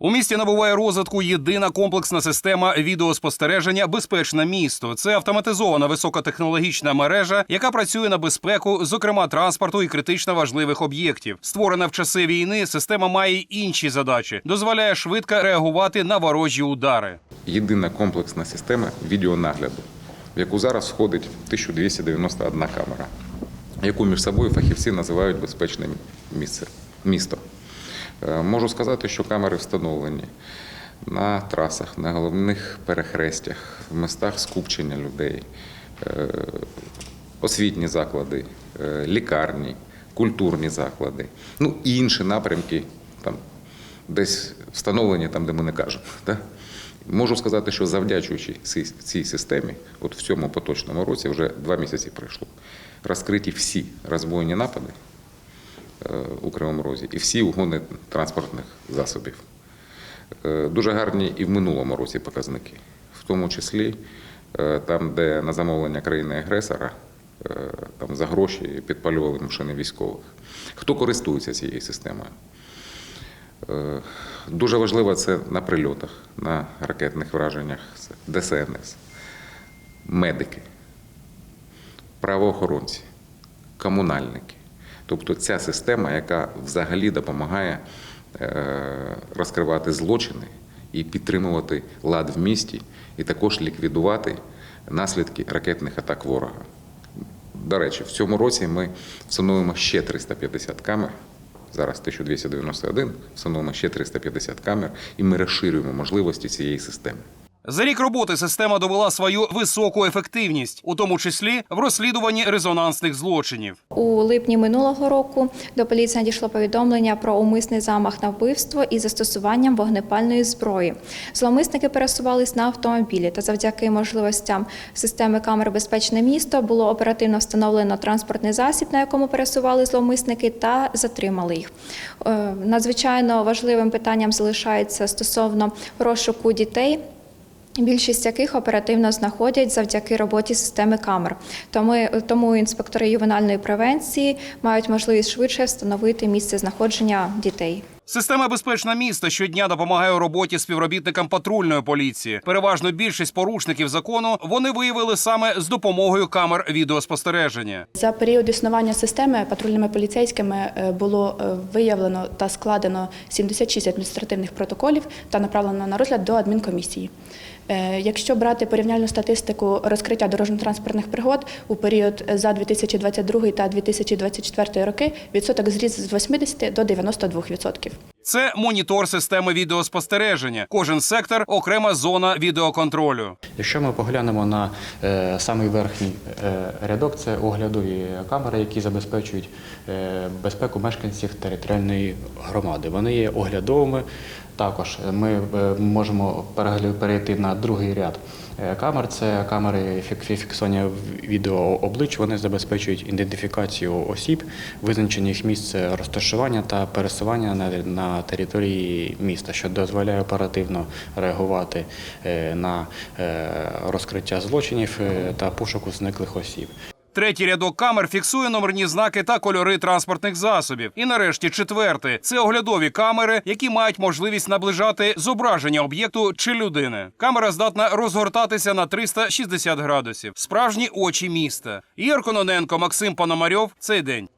У місті набуває розвитку єдина комплексна система відеоспостереження Безпечне місто. Це автоматизована високотехнологічна мережа, яка працює на безпеку, зокрема транспорту і критично важливих об'єктів. Створена в часи війни, система має інші задачі, дозволяє швидко реагувати на ворожі удари. єдина комплексна система відеонагляду, в яку зараз входить 1291 камера, яку між собою фахівці називають безпечне місце, місто. Е, Можу сказати, що камери встановлені на трасах, на головних перехрестях, в містах скупчення людей, е, освітні заклади, е, лікарні, культурні заклади, ну і інші напрямки там десь встановлені там, де ми не кажемо. Да? Можу сказати, що завдячуючи цій, системі, от в цьому поточному році вже два місяці пройшло, розкриті всі розбойні напади у Кривому Розі і всі угони транспортних засобів. Е, Дуже гарні і в минулому році показники, в тому числі е, там, де на замовлення країни-агресора е, там за гроші підпалювали машини військових. Хто користується цією системою? Е, Дуже важливо це на прильотах, на ракетних враженнях, ДСНС, медики, правоохоронці, комунальники. Тобто ця система, яка взагалі допомагає е, розкривати злочини і підтримувати лад в місті, і також ліквідувати наслідки ракетних атак ворога. До речі, в цьому році ми встановимо ще 350 камер. Зараз 1291, встановимо ще 350 камер, і ми розширюємо можливості цієї системи. За рік роботи система довела свою високу ефективність, у тому числі в розслідуванні резонансних злочинів. У липні минулого року до поліції надійшло повідомлення про умисний замах на вбивство із застосуванням вогнепальної зброї. Зловмисники пересувались на автомобілі, та завдяки можливостям системи камер Безпечне місто було оперативно встановлено транспортний засіб, на якому пересували зловмисники, та затримали їх. Е, Надзвичайно важливим питанням залишається стосовно розшуку дітей. Більшість яких оперативно знаходять завдяки роботі системи камер. Тому, тому інспектори ювенальної превенції мають можливість швидше встановити місце знаходження дітей. Система безпечне місто щодня допомагає у роботі співробітникам патрульної поліції. Переважно більшість порушників закону вони виявили саме з допомогою камер відеоспостереження. За період існування системи патрульними поліцейськими е, було е, виявлено та складено 76 адміністративних протоколів та направлено на розгляд до адмінкомісії. Е, Якщо брати порівняльну статистику розкриття дорожньо-транспортних пригод у період за 2022 та 2024 роки, відсоток зріс з 80 до 92%. Це монітор системи відеоспостереження. Кожен сектор окрема зона відеоконтролю. Якщо ми поглянемо на е, самий верхній е, рядок, це оглядові камери, які забезпечують е, безпеку мешканців територіальної громади. Вони є оглядовими. Також ми е, можемо перейти на другий ряд камер. Це камери фіксування відео облич. Вони забезпечують ідентифікацію осіб, визначення їх місце розташування та пересування на, на території міста, що дозволяє оперативно реагувати е, на е, розкриття злочинів е, та пошуку зниклих осіб. Третій рядок камер фіксує номерні знаки та кольори транспортних засобів. І нарешті четвертий це оглядові камери, які мають можливість наближати зображення об'єкту чи людини. Камера здатна розгортатися на 360 градусів. Справжні очі міста. Ігор Кононенко, Максим Пономарьов. Цей день.